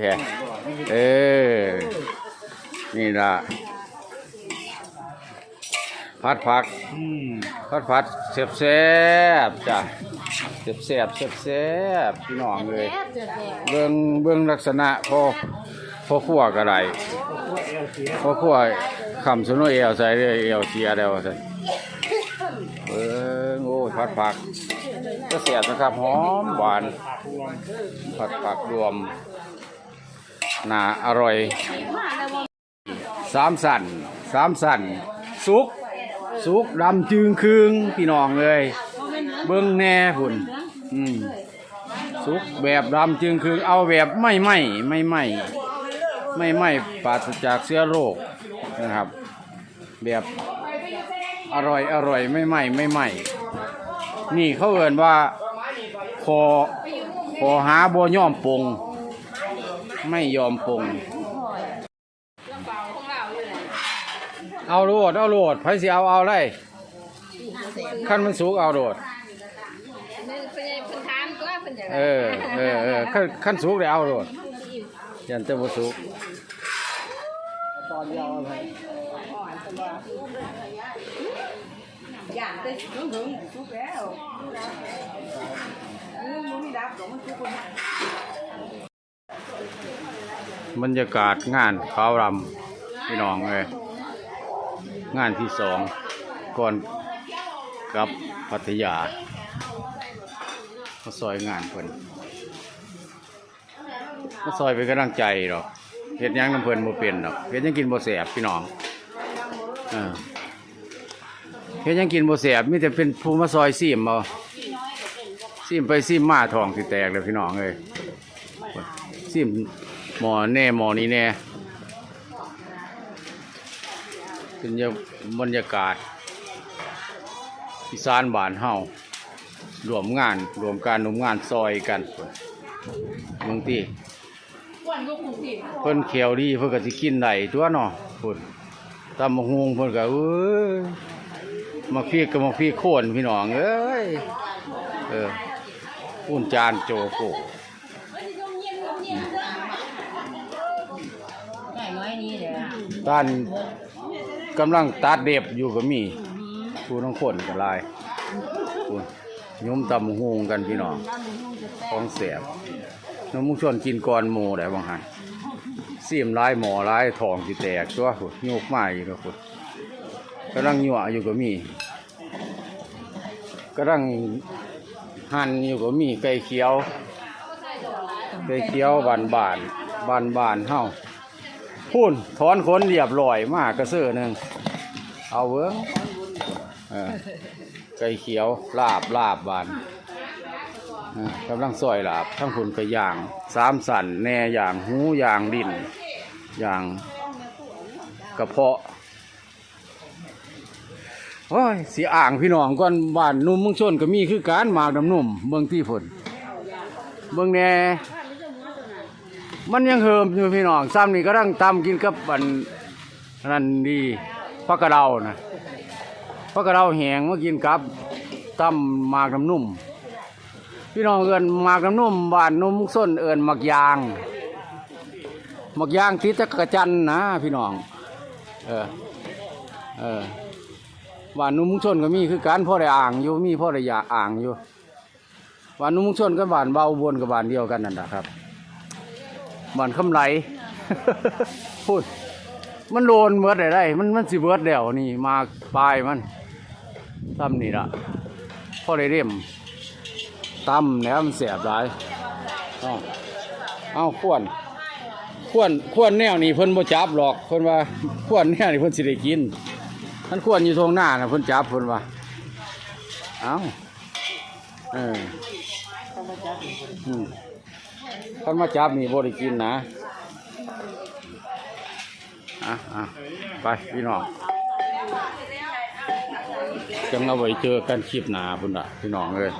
แค่เออ นี่ละพัดผักอืมพัดผัดเสียบแซ่บๆจ้ะเสียบแซ่บเสียบแซ่บพี่น้องเลยเบิ่งเบิ่งลักษณะพอพอขั่วก็ได้ว่าเอลเสียพอขั่วคำสนุเอวใส่เด้อเอวเสียแล้วใส่เบิ่งโอ้ยพัดผักก็เสียบนะครับหอมหวานผักรวมผัดผักรวม น่าอร่อยสามสันสามสันสุกสุกดำจึงคืงพี่น้องเลย เบิ้งแน่พุ่นอืมสุกแบบดำจึงคืงเอาแบบไม่ไหมไม่ไหมไม่ไหมปราศจากเชื้อโรคนะครับ แบบอร่อยอร่อยไม่ไหมไม่ไหมนี่เขาเอ่นว่าคอขอหาบ่ยอมปง ไม่ยอมปงเอาโลดเอาโลดไผสิเอาเอาเลยขั้นมันสุกเอาโลดนี่เป็นเป็นทานก็เป็นอย่างเออเออเออขั้นขั้นสุกได้เอาโลดยันแต่บ่สุกอย่างเต้ถึงถึงทุกแล้วมันมีดับของมันทุกคน บรรยากาศงานขาวรำพี่น้องเลยงานที่สองก่อนกับพัทยาเขาซอยงานเพิ่นเขาซอยเป็นกำลังใจหรอกเฮ็ดยังน้ำเพิ่นบ่เป็นหรอกเฮ็ดยังกินบ่แสบพี่น้องเออเฮ็ดยังกินบ่แสบมีแต่เป็นผู้มาซอยซีมเอาซีมไปซีมมาทองสิแตกเลยพี่น้องเอ้ยซีม หมอแน่หมอนี้แน่เป็นบรรยากาศอีสานบ้านเฮารวมงานรวมการรวมงานซอยกันเมืองที่วันก็คงผิดเพิ่นเขียวดีเพิ่นก็สิกินได้ตัวเนาะเพิ่นตำบักฮวงเพิ่นก็เอ้ยมักพี่ก็มักพี่โคนพี่น้องเอ้ยเอออุ่นจานโจโก ใหญ่น้อยนี้เลย ตานกำลังตัดเด็บอยู่ก็มีผู้ทั้งคนก็หลายพุ่นยมตำบักฮวงกันพี่น้องของแสบน้องมุชนกินก่อนหมูได้บางหันเสียมลายหมอลายทองสิแตกตัวพุ่นโยกมาอยู่ก็พุ่นกำลังหยั่วอยู่ก็มีกำลังหั่นอยู่ก็มีไก่เขียวไก่เขียวบานบานบานบานเฮ้า พูนถอนขนเรียบร้อยมากกระเสือหนึ่งเอาเวิ้งเออไก่เขียวลาบลาบบานเออกำลังซอยลาบทั้งคุณก็ย่างสามสันแหน่ย่างหูย่างดินย่างกระเพาะโอ้ยสีอ่างพี่น้องก่อนบ้านนุ่มเมึงชนก็มีคือการหมากน้ำนุ่มเบิ่งที่ฝนเบิ่งแน่ มันยังเหิมอยู่พี่น้องซ้ำนี่ก็ตั้งตำกินกับบันนั่นดีพักกระเดานะพักกระเดาแหงมากินกับตำหมากน้ำนุ่ม พี่น้องเอินหมากน้ำนุ่มบานนุ่มเมึงส้นเอินหมักยางหมักยางติดตะกระจันนะพี่น้อง เออเออบานนุ่มมุงชนก็มีคือการพ่อได้อ่างอยู่มีพ่อได้ยาอ่างอยู่บานนุ่มมุงชนกับานเบาบวนกับบานเดียวกันนั่นแหละครับ บ้านคำไหลพูดมันโลนเบิดได้ได้ มันมันสิเบิดเดี่ยวนี่มาปลายมันตั้มนี่ละพ่อได้เรียมตั้มแล้วมันเสียบหลายเอาเอาขวนขวนขวนแนวนี่เพิ่นบ่จับหรอกเพิ่นว่าขวนแนวนี่เพิ่นสิได้กินท่านควรอยู่ทงหน้านะเพิ่นจับเพิ่นว่าเอ้าเออ ท่านมาจับนี่บริกินนะอะอะไปพี่น้องจังเอาไว้เจอกันคลิปหนาพุ่นละพี่น้องเลย